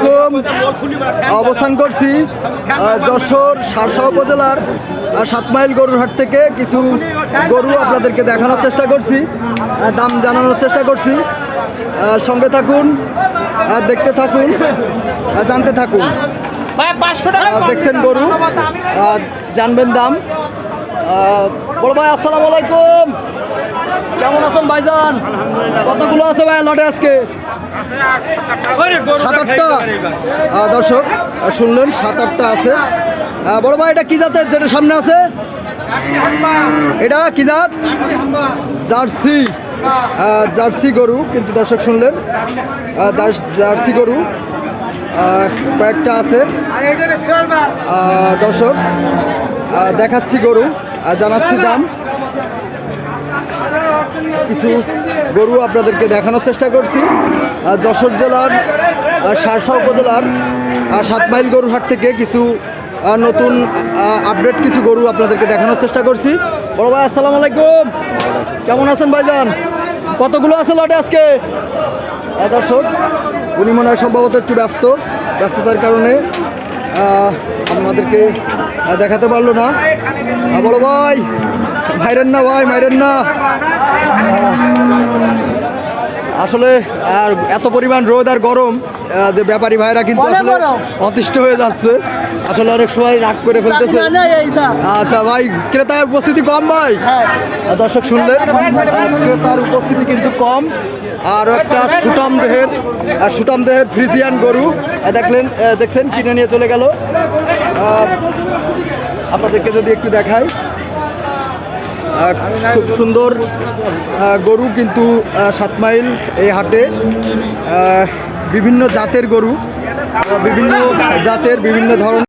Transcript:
আলাইকুম। অবস্থান করছি যশোর সারসা উপজেলার সাত মাইল গরুর হাট থেকে কিছু গরু আপনাদেরকে দেখানোর চেষ্টা করছি দাম জানানোর চেষ্টা করছি। সঙ্গে থাকুন দেখতে থাকুন জানতে থাকুন। দেখছেন গরু জানবেন দাম। বড় ভাই আসসালামু আলাইকুম। কেমন আছেন ভাইজান? কতগুলো আছে ভাই লটে আজকে? সাত আটটা দর্শক শুনলেন সাত আটটা আছে বড় ভাই এটা কি জাতের যেটা সামনে আছে? এটা কি জাত? জার্সি। জার্সি গরু কিন্তু দর্শক শুনলেন। জার্সি গরু। কয়েকটা আছে। আর দর্শক দেখাচ্ছি গরু। জানাচ্ছি দাম। কিছু গরু আপনাদেরকে দেখানোর চেষ্টা করছি। যশোর জেলার সারসা উপজেলার সাত মাইল গরুর হাট থেকে কিছু নতুন আপডেট কিছু গরু আপনাদেরকে দেখানোর চেষ্টা করছি। বড় ভাই, আসসালামু আলাইকুম। কেমন আছেন ভাইজান? কতগুলো আছে লটে আজকে? দর্শক, উনি মনে হয় সম্ভবত একটু ব্যস্ত। ব্যস্ততার কারণে আমাদেরকে দেখাতে পারল না। বড় ভাই, মাইরেন না ভাই, মাইরেন না। আসলে আর এত পরিমাণ রোদ আর গরম যে ব্যাপারী ভাইরা কিন্তু আসলে অতিষ্ঠ হয়ে যাচ্ছে। আসলে অনেক সময় রাগ করে ফেলতেছে। আচ্ছা ভাই ক্রেতার উপস্থিতি কম ভাই? হ্যাঁ। দর্শক শুনলেন আহ, ক্রেতার উপস্থিতি কিন্তু কম। আর একটা সুটাম দেহের আর সুটাম দেহের ফ্রিজিয়ান গরু দেখলেন দেখছেন কিনে নিয়ে চলে গেল। আপনাদেরকে যদি একটু আহ, খুব সুন্দর গরু কিন্তু সাত মাইল এই হাটে। বিভিন্ন জাতের গরু, বিভিন্ন জাতের বিভিন্ন ধরনের